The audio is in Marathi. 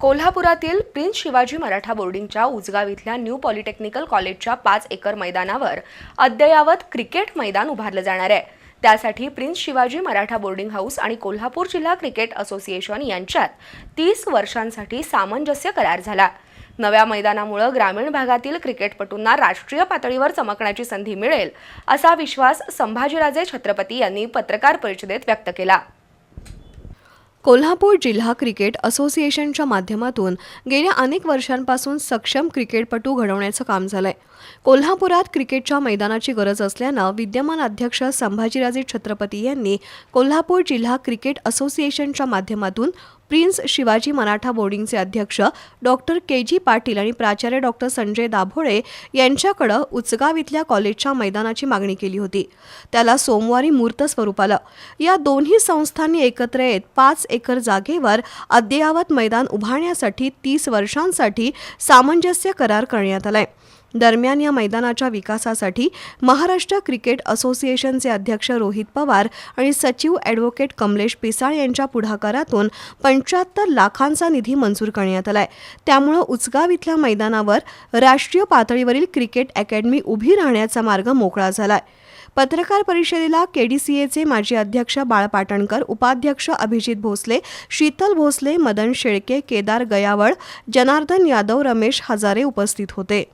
कोल्हापुरातील प्रिन्स शिवाजी मराठा बोर्डिंगच्या उजगाव इथल्या न्यू पॉलिटेक्निकल कॉलेजच्या पाच एकर मैदानावर अद्ययावत क्रिकेट मैदान उभारलं जाणार आहे. त्यासाठी prince Shivaji Maratha boarding house आणि कोल्हापूर जिल्हा क्रिकेट असोसिएशन यांच्यात तीस वर्षांसाठी सामंजस्य करार झाला. नव्या मैदानामुळे ग्रामीण भागातील क्रिकेटपटूंना राष्ट्रीय पातळीवर चमकण्याची संधी मिळेल असा विश्वास संभाजीराजे छत्रपती यांनी पत्रकार परिषदेत व्यक्त केला. कोल्हापूर जिल्हा क्रिकेट असोसिएशनच्या माध्यमातून गेल्या अनेक वर्षांपासून सक्षम क्रिकेटपटू घडवण्याचं काम झालंय. कोल्हापुरात क्रिकेटच्या मैदानाची गरज असल्यानं विद्यमान अध्यक्ष संभाजीराजे छत्रपती यांनी कोल्हापूर जिल्हा क्रिकेट असोसिएशनच्या माध्यमातून प्रिन्स शिवाजी मराठा बोर्डिंगचे अध्यक्ष डॉक्टर के जी पाटील आणि प्राचार्य डॉक्टर संजय दाभोळे यांच्याकडं उचगाव इथल्या कॉलेजच्या मैदानाची मागणी केली होती. त्याला सोमवारी मूर्त स्वरूप आलं. या दोन्ही संस्थांनी एकत्र येत पाच एकर जागेवर अद्ययावत मैदान उभारण्यासाठी तीस वर्षांसाठी सामंजस्य करार करण्यात आलाय. दरम्यान या मैदानाच्या विकासासाठी महाराष्ट्र क्रिकेट असोसिएशनचे अध्यक्ष रोहित पवार आणि सचिव ॲडव्होकेट कमलेश पिसाळ यांच्या पुढाकारातून पंच्याहत्तर लाखांचा निधी मंजूर करण्यात आलाय. त्यामुळं उचगाव इथल्या मैदानावर राष्ट्रीय पातळीवरील क्रिकेट अकॅडमी उभी राहण्याचा मार्ग मोकळा झालाय. पत्रकार परिषदेला केडीसीएचे माजी अध्यक्ष बाळ पाटणकर उपाध्यक्ष अभिजित भोसले शीतल भोसले मदन शेळके केदार गयावळ जनार्दन यादव रमेश हजारे उपस्थित होते.